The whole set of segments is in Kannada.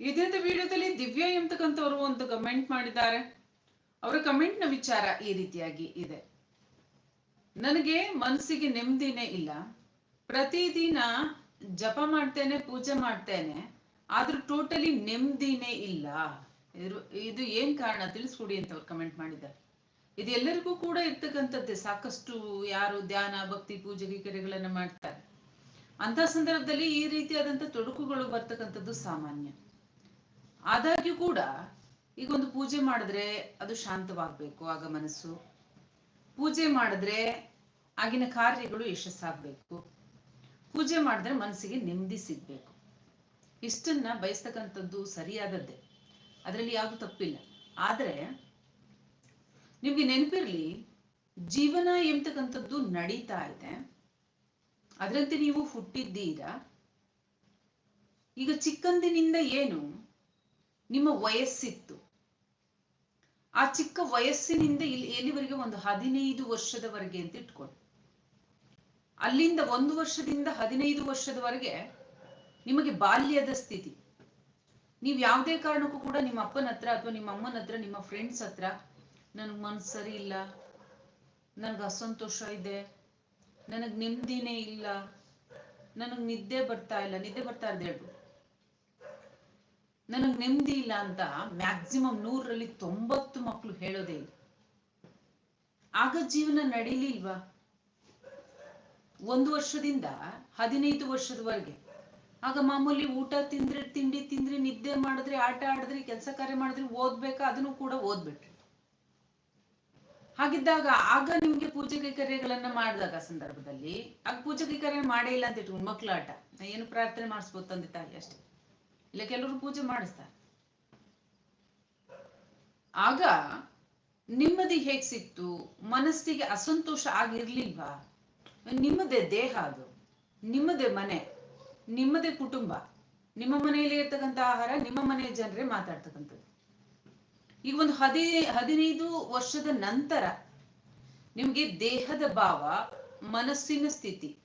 ಇದೇ ವಿಡಿಯೋದಲ್ಲಿ ದಿವ್ಯಾ ಎಂತಕ್ಕಂಥವ್ರು ಒಂದು ಕಮೆಂಟ್ ಮಾಡಿದ್ದಾರೆ? ಅವರ ಕಮೆಂಟ್ನ ವಿಚಾರ ಈ ರೀತಿಯಾಗಿ ಇದೆ. ನನಗೆ ಮನಸ್ಸಿಗೆ ನೆಮ್ಮದಿನೇ ಇಲ್ಲ. ಪ್ರತಿದಿನ ಜಪ ಮಾಡ್ತೇನೆ, ಪೂಜೆ ಮಾಡ್ತೇನೆ, ಆದ್ರೂ ಟೋಟಲಿ ನೆಮ್ಮದಿನೇ ಇಲ್ಲ. ಇದು ಏನ್ ಕಾರಣ? ತಿಳಿಸ್ಕೊಡಿ ಅಂತ ಅವ್ರು ಕಮೆಂಟ್ ಮಾಡಿದ್ದಾರೆ. ಇದು ಎಲ್ಲರಿಗೂ ಕೂಡ ಇರ್ತಕ್ಕಂಥದ್ದೇ. ಸಾಕಷ್ಟು ಯಾರು ಧ್ಯಾನ, ಭಕ್ತಿ, ಪೂಜೆ ಗೀಕರೆಗಳನ್ನ ಮಾಡ್ತಾರೆ. ಅಂತ ಸಂದರ್ಭದಲ್ಲಿ ಈ ರೀತಿಯಾದಂಥ ತೊಡಕುಗಳು ಬರ್ತಕ್ಕಂಥದ್ದು ಸಾಮಾನ್ಯ. ಆದಾಗ್ಯೂ ಕೂಡ ಈಗ ಒಂದು ಪೂಜೆ ಮಾಡಿದ್ರೆ ಅದು ಶಾಂತವಾಗ್ಬೇಕು, ಆಗ ಮನಸ್ಸು. ಪೂಜೆ ಮಾಡಿದ್ರೆ ಆಗಿನ ಕಾರ್ಯಗಳು ಯಶಸ್ಸಾಗ್ಬೇಕು. ಪೂಜೆ ಮಾಡಿದ್ರೆ ಮನಸ್ಸಿಗೆ ನೆಮ್ಮದಿ ಸಿಗ್ಬೇಕು. ಇಷ್ಟನ್ನ ಬಯಸ್ತಕ್ಕಂಥದ್ದು ಸರಿಯಾದದ್ದೇ. ಅದರಲ್ಲಿ ಯಾವುದು ತಪ್ಪಿಲ್ಲ. ಆದ್ರೆ ನಿಮ್ಗೆ ನೆನಪಿರ್ಲಿ, ಜೀವನ ಎಂಬತಕ್ಕಂಥದ್ದು ನಡೀತಾ ಇದೆ. ಅದರಂತೆ ನೀವು ಹುಟ್ಟಿದ್ದೀರಾ? ಈಗ ಚಿಕ್ಕಂದಿನಿಂದ ಏನು ನಿಮ್ಮ ವಯಸ್ಸಿತ್ತು. ಆ ಚಿಕ್ಕ ವಯಸ್ಸಿನಿಂದ ಇಲ್ಲಿ ಎಲ್ಲಿವರೆಗೆ ಒಂದು ಹದಿನೈದು ವರ್ಷದವರೆಗೆ ಅಂತ ಇಟ್ಕೊಳ್ಳಿ ಅಲ್ಲಿಂದ ಒಂದು ವರ್ಷದಿಂದ ಹದಿನೈದು ವರ್ಷದವರೆಗೆ ನಿಮಗೆ ಬಾಲ್ಯದ ಸ್ಥಿತಿ. ನೀವು ಯಾವುದೇ ಕಾರಣಕ್ಕೂ ಕೂಡ ನಿಮ್ಮ ಅಪ್ಪನ ಹತ್ರ ಅಥವಾ ನಿಮ್ಮ ಅಮ್ಮನ ಹತ್ರ, ನಿಮ್ಮ ಫ್ರೆಂಡ್ಸ್ ಹತ್ರ, ನನಗೆ ಮನಸ್ಸು ಸರಿ ಇಲ್ಲ, ನನಗೆ ಅಸಂತೋಷ ಇದೆ, ನನಗೆ ನೆಮ್ಮದಿನೇ ಇಲ್ಲ, ನನಗೆ ನಿದ್ದೆ ಬರ್ತಾ ಇಲ್ಲ, ನಿದ್ದೆ ಬರ್ತಾ ಇರೋದು ಹೇಳ್ಬಿಡು. ನನಗೆ ನೆಮ್ಮದಿ ಇಲ್ಲ ಅಂತ ಮ್ಯಾಕ್ಸಿಮಮ್ ನೂರರಲ್ಲಿ ತೊಂಬತ್ತು ಮಕ್ಕಳು ಹೇಳೋದೇ ಇಲ್ಲ. ಆಗ ಜೀವನ ನಡೀಲಿಲ್ವಾ? ಒಂದು ವರ್ಷದಿಂದ ಹದಿನೈದು ವರ್ಷದವರೆಗೆ. ಆಗ ಮಾಮೂಲಿ ಊಟ ತಿಂದ್ರೆ, ತಿಂಡಿ ತಿಂದ್ರೆ, ನಿದ್ದೆ ಮಾಡಿದ್ರೆ, ಆಟ ಆಡಿದ್ರೆ, ಕೆಲಸ ಕಾರ್ಯ ಮಾಡಿದ್ರೆ ಓದ್ಬೇಕಾ? ಅದನ್ನು ಕೂಡ ಓದ್ಬಿಟ್ರಿ. ಹಾಗಿದ್ದಾಗ ಆಗ ನಿಮ್ಗೆ ಪೂಜೆ ಕೈಕರ್ಯಗಳನ್ನ ಮಾಡಿದಾಗ ಸಂದರ್ಭದಲ್ಲಿ, ಆಗ ಪೂಜೆ ಕೈಕರ್ಯ ಮಾಡೇ ಇಲ್ಲ ಅಂತ ಇಟ್ಕೊಂಡು ಮಕ್ಕಳ ಆಟ. ಏನು ಪ್ರಾರ್ಥನೆ ಮಾಡಿಸ್ಬೋದು ತಂದೆ ತಾಯಿ ಅಷ್ಟೇ. ಇಲ್ಲ, ಕೆಲವರು ಪೂಜೆ ಮಾಡಿಸ್ತಾರೆ. ಆಗ ನಿಮ್ಮದಿ ಹೇಗ್ ಸಿಕ್ತು? ಮನಸ್ಸಿಗೆ ಅಸಂತೋಷ ಆಗಿರ್ಲಿಲ್ವಾ? ನಿಮ್ಮದೇ ದೇಹ ಅದು. ನಿಮ್ಮದೇ ಮನೆ. ನಿಮ್ಮದೇ ಕುಟುಂಬ. ನಿಮ್ಮ ಮನೆಯಲ್ಲಿ ಇರ್ತಕ್ಕಂಥ ಆಹಾರ, ನಿಮ್ಮ ಮನೆಯ ಜನರೇ ಮಾತಾಡ್ತಕ್ಕಂಥದ್ದು. ಈಗ ಒಂದು ಹದಿ, ಹದಿನೈದು ವರ್ಷದ ನಂತರ ನಿಮ್ಗೆ ದೇಹದ ಭಾವ ಮನಸ್ಸಿನ ಸ್ಥಿತಿ.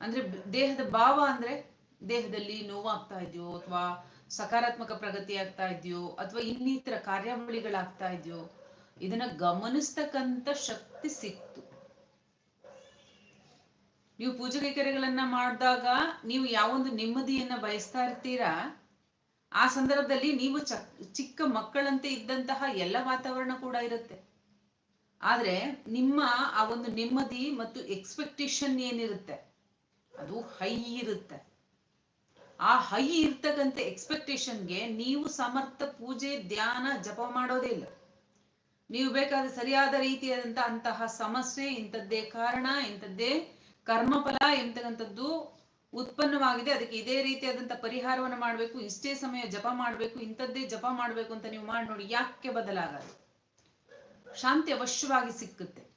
ಅಂದ್ರೆ ದೇಹದ ಭಾವ ಅಂದ್ರೆ ದೇಹದಲ್ಲಿ ನೋವಾಗ್ತಾ ಇದೆಯೋ, ಅಥವಾ ಸಕಾರಾತ್ಮಕ ಪ್ರಗತಿ ಆಗ್ತಾ ಇದೆಯೋ, ಅಥವಾ ಇನ್ನಿತರ ಕಾರ್ಯಾವಳಿಗಳಾಗ್ತಾ ಇದೆಯೋ, ಇದನ್ನ ಗಮನಿಸ್ತಕ್ಕಂತ ಶಕ್ತಿ ಸಿಕ್ತು. ನೀವು ಪೂಜೆ ಕೈಕರ್ಯಗಳನ್ನ ಮಾಡಿದಾಗ ನೀವು ಯಾವೊಂದು ನೆಮ್ಮದಿಯನ್ನ ಬಯಸ್ತಾ ಇರ್ತೀರಾ? ಆ ಸಂದರ್ಭದಲ್ಲಿ ನೀವು ಚಕ್ ಚಿಕ್ಕ ಮಕ್ಕಳಂತೆ ಇದ್ದಂತಹ ಎಲ್ಲ ವಾತಾವರಣ ಕೂಡ ಇರುತ್ತೆ. ಆದ್ರೆ ನಿಮ್ಮ ಆ ಒಂದು ನೆಮ್ಮದಿ ಮತ್ತು ಎಕ್ಸ್ಪೆಕ್ಟೇಷನ್ ಏನಿರುತ್ತೆ? ಅದು ಹೈ ಇರುತ್ತೆ. ಆ ಹೈ ಇರ್ತಕ್ಕಂಥ ಎಕ್ಸ್ಪೆಕ್ಟೇಷನ್ಗೆ ನೀವು ಸಮರ್ಥ ಪೂಜೆ, ಧ್ಯಾನ, ಜಪ ಮಾಡೋದೇ ಇಲ್ಲ. ನೀವು ಬೇಕಾದ ಸರಿಯಾದ ರೀತಿಯಾದಂತಹ ಅಂತಹ ಸಮಸ್ಯೆ, ಇಂಥದ್ದೇ ಕಾರಣ, ಇಂಥದ್ದೇ ಕರ್ಮಫಲ ಎಂತಕ್ಕಂಥದ್ದು ಉತ್ಪನ್ನವಾಗಿದೆ. ಅದಕ್ಕೆ ಇದೇ ರೀತಿಯಾದಂಥ ಪರಿಹಾರವನ್ನು ಮಾಡಬೇಕು, ಇಷ್ಟೇ ಸಮಯ ಜಪ ಮಾಡಬೇಕು, ಇಂಥದ್ದೇ ಜಪ ಮಾಡಬೇಕು ಅಂತ ನೀವು ಮಾಡಿ ನೋಡಿ ಯಾಕೆ ಬದಲಾಗದು. ಶಾಂತಿ ಅವಶ್ಯವಾಗಿ ಸಿಕ್ಕುತ್ತೆ.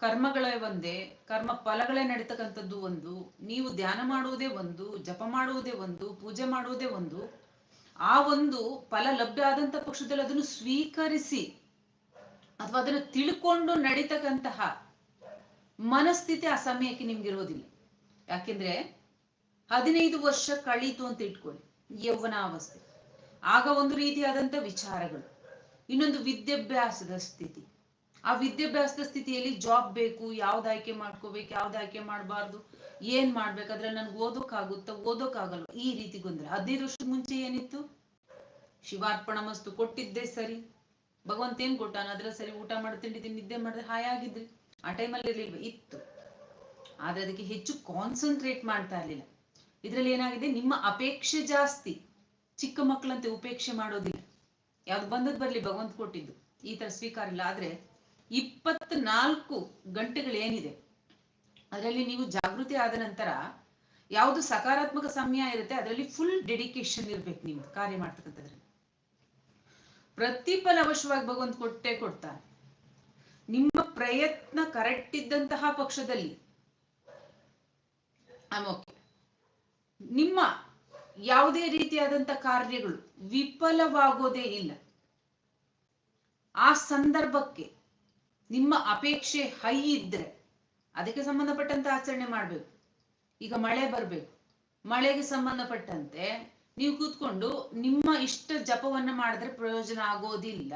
ಕರ್ಮಗಳೇ ಒಂದೇ, ಕರ್ಮ ಫಲಗಳೇ ನಡೀತಕ್ಕಂಥದ್ದು ಒಂದು, ನೀವು ಧ್ಯಾನ ಮಾಡುವುದೇ ಒಂದು, ಜಪ ಮಾಡುವುದೇ ಒಂದು, ಪೂಜೆ ಮಾಡುವುದೇ ಒಂದು, ಆ ಒಂದು ಫಲ ಲಭ್ಯ ಆದಂತ ಪಕ್ಷದಲ್ಲಿ ಅದನ್ನು ಸ್ವೀಕರಿಸಿ, ಅಥವಾ ಅದನ್ನು ತಿಳ್ಕೊಂಡು ನಡೀತಕ್ಕಂತಹ ಮನಸ್ಥಿತಿ ಆ ಸಮಯಕ್ಕೆ ನಿಮ್ಗಿರೋದಿಲ್ಲ. ಯಾಕೆಂದ್ರೆ ಹದಿನೈದು ವರ್ಷ ಕಳೀತು ಅಂತ ಇಟ್ಕೊಳ್ಳಿ, ಯೌವನಾವಸ್ಥೆ. ಆಗ ಒಂದು ರೀತಿಯಾದಂಥ ವಿಚಾರಗಳು, ಇನ್ನೊಂದು ವಿದ್ಯಾಭ್ಯಾಸದ ಸ್ಥಿತಿ. ಆ ವಿದ್ಯಾಭ್ಯಾಸದ ಸ್ಥಿತಿಯಲ್ಲಿ ಜಾಬ್ ಬೇಕು, ಯಾವ್ದು ಆಯ್ಕೆ ಮಾಡ್ಕೋಬೇಕು, ಯಾವ್ದು ಆಯ್ಕೆ ಮಾಡಬಾರ್ದು, ಏನ್ ಮಾಡ್ಬೇಕಾದ್ರೆ ನನ್ಗೆ ಓದೋಕ್ಕಾಗುತ್ತ ಓದೋಕ್ಕಾಗಲ್ವ ಈ ರೀತಿ ಗೊಂದಲ ಹದಿನೈದು ವರ್ಷದ ಮುಂಚೆ ಏನಿತ್ತು? ಶಿವಾರ್ಪಣ ಮಸ್ತು ಕೊಟ್ಟಿದ್ದೆ ಸರಿ. ಭಗವಂತ ಏನ್ ಕೊಟ್ಟಾನ? ಅದ್ರ ಸರಿ ಊಟ ಮಾಡಿ ತಿಂಡಿ ನಿದ್ದೆ ಮಾಡಿದ್ರೆ ಹಾಯಾಗಿದ್ರಿ ಆ ಟೈಮಲ್ಲಿ ಇರ್ಲಿಲ್ವ? ಇತ್ತು. ಆದ್ರೆ ಅದಕ್ಕೆ ಹೆಚ್ಚು ಕಾನ್ಸಂಟ್ರೇಟ್ ಮಾಡ್ತಾ ಇರ್ಲಿಲ್ಲ. ಇದ್ರಲ್ಲಿ ಏನಾಗಿದೆ? ನಿಮ್ಮ ಅಪೇಕ್ಷೆ ಜಾಸ್ತಿ. ಚಿಕ್ಕ ಮಕ್ಕಳಂತೆ ಉಪೇಕ್ಷೆ ಮಾಡೋದಿಲ್ಲ. ಯಾವ್ದು ಬಂದದ್ ಬರ್ಲಿ, ಭಗವಂತ ಕೊಟ್ಟಿದ್ದು. ಈ ತರ ಸ್ವೀಕಾರ ಇಲ್ಲ. ಆದ್ರೆ ಇಪ್ಪತ್ನಾಲ್ಕು ಗಂಟೆಗಳೇನಿದೆ. ಅದರಲ್ಲಿ ನೀವು ಜಾಗೃತಿ ಆದ ನಂತರ ಯಾವುದು ಸಕಾರಾತ್ಮಕ ಸಮಯ ಇರುತ್ತೆ, ಅದರಲ್ಲಿ ಫುಲ್ ಡೆಡಿಕೇಶನ್ ಇರ್ಬೇಕು ನೀವು ಕಾರ್ಯ ಮಾಡ್ತಕ್ಕಂಥದ್ರಲ್ಲಿ. ಪ್ರತಿಫಲ ಅವಶ್ಯವಾಗಿ ಭಗವಂತ ಕೊಟ್ಟೆ ಕೊಡ್ತಾನೆ. ನಿಮ್ಮ ಪ್ರಯತ್ನ ಕರೆಕ್ಟ್ ಇದ್ದಂತಹ ಪಕ್ಷದಲ್ಲಿ. ಓಕೆ. ನಿಮ್ಮ ಯಾವುದೇ ರೀತಿಯಾದಂತ ಕಾರ್ಯಗಳು ವಿಫಲವಾಗೋದೇ ಇಲ್ಲ. ಆ ಸಂದರ್ಭಕ್ಕೆ ನಿಮ್ಮ ಅಪೇಕ್ಷೆ ಹೈ ಇದ್ರೆ ಅದಕ್ಕೆ ಸಂಬಂಧಪಟ್ಟಂತ ಆಚರಣೆ ಮಾಡ್ಬೇಕು. ಈಗ ಮಳೆ ಬರಬೇಕು. ಮಳೆಗೆ ಸಂಬಂಧಪಟ್ಟಂತೆ ನೀವು ಕೂತ್ಕೊಂಡು ನಿಮ್ಮ ಇಷ್ಟ ಜಪವನ್ನ ಮಾಡಿದ್ರೆ ಪ್ರಯೋಜನ ಆಗೋದಿಲ್ಲ.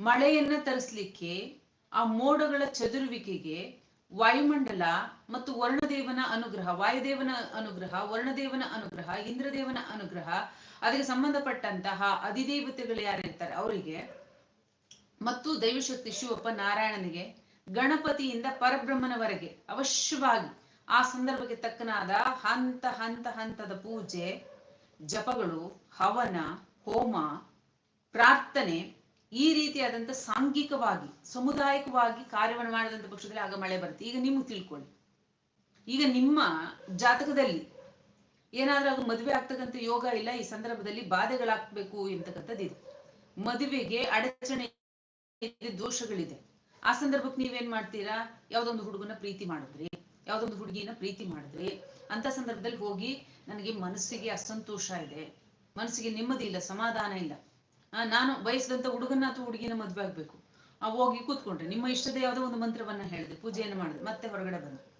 ಮಳೆಯನ್ನ ತರಿಸ್ಲಿಕ್ಕೆ ಆ ಮೋಡಗಳ ಚದುರುವಿಕೆಗೆ ವಾಯುಮಂಡಲ ಮತ್ತು ವರ್ಣದೇವನ ಅನುಗ್ರಹ, ವಾಯುದೇವನ ಅನುಗ್ರಹ, ವರ್ಣದೇವನ ಅನುಗ್ರಹ, ಇಂದ್ರದೇವನ ಅನುಗ್ರಹ, ಅದಕ್ಕೆ ಸಂಬಂಧಪಟ್ಟಂತಹ ಅಧಿದೇವತೆಗಳು ಯಾರಿರ್ತಾರೆ? ಅವರಿಗೆ ಮತ್ತು ದೈವಶಕ್ತಿ ಶಿವಪ್ಪ ನಾರಾಯಣನಿಗೆ, ಗಣಪತಿಯಿಂದ ಪರಬ್ರಹ್ಮನವರೆಗೆ ಅವಶ್ಯವಾಗಿ ಆ ಸಂದರ್ಭಕ್ಕೆ ತಕ್ಕನಾದ ಹಂತ ಹಂತ ಹಂತದ ಪೂಜೆ, ಜಪಗಳು, ಹವನ, ಹೋಮ, ಪ್ರಾರ್ಥನೆ ಈ ರೀತಿಯಾದಂತ ಸಾಂಘಿಕವಾಗಿ, ಸಮುದಾಯಿಕವಾಗಿ ಕಾರ್ಯವನ್ನು ಮಾಡಿದಂತ ಪಕ್ಷದಲ್ಲಿ ಆಗ ಮಳೆ ಬರುತ್ತೆ. ಈಗ ನಿಮ್ಗೆ ತಿಳ್ಕೊಳ್ಳಿ. ಈಗ ನಿಮ್ಮ ಜಾತಕದಲ್ಲಿ ಏನಾದ್ರೂ ಆಗ ಮದುವೆ ಆಗ್ತಕ್ಕಂಥ ಯೋಗ ಇಲ್ಲ, ಈ ಸಂದರ್ಭದಲ್ಲಿ ಬಾಧೆಗಳಾಗ್ಬೇಕು ಎಂತಕ್ಕಂಥದ್ದು ಇದೆ ಮದುವೆಗೆ ಅಡಚಣೆ ದೋಷಗಳಿದೆ. ಆ ಸಂದರ್ಭಕ್ಕೆ ನೀವೇನ್ ಮಾಡ್ತೀರಾ? ಯಾವ್ದೊಂದು ಹುಡುಗನ ಪ್ರೀತಿ ಮಾಡಿದ್ರಿ, ಯಾವ್ದೊಂದು ಹುಡುಗಿನ ಪ್ರೀತಿ ಮಾಡಿದ್ರಿ, ಅಂತ ಸಂದರ್ಭದಲ್ಲಿ ಹೋಗಿ ನನಗೆ ಮನಸ್ಸಿಗೆ ಅಸಂತೋಷ ಇದೆ, ಮನಸ್ಸಿಗೆ ನೆಮ್ಮದಿ ಇಲ್ಲ, ಸಮಾಧಾನ ಇಲ್ಲ. ನಾನು ಬಯಸಿದಂತ ಹುಡುಗನ ಅಥವಾ ಹುಡುಗಿನ ಮದ್ವೆ ಆಗ್ಬೇಕು. ಆ, ಹೋಗಿ ಕೂತ್ಕೊಂಡ್ರೆ ನಿಮ್ಮ ಇಷ್ಟದ ಯಾವುದೋ ಒಂದು ಮಂತ್ರವನ್ನ ಹೇಳಿದೆ, ಪೂಜೆಯನ್ನು ಮಾಡಿದೆ, ಮತ್ತೆ ಹೊರಗಡೆ ಬಂದು.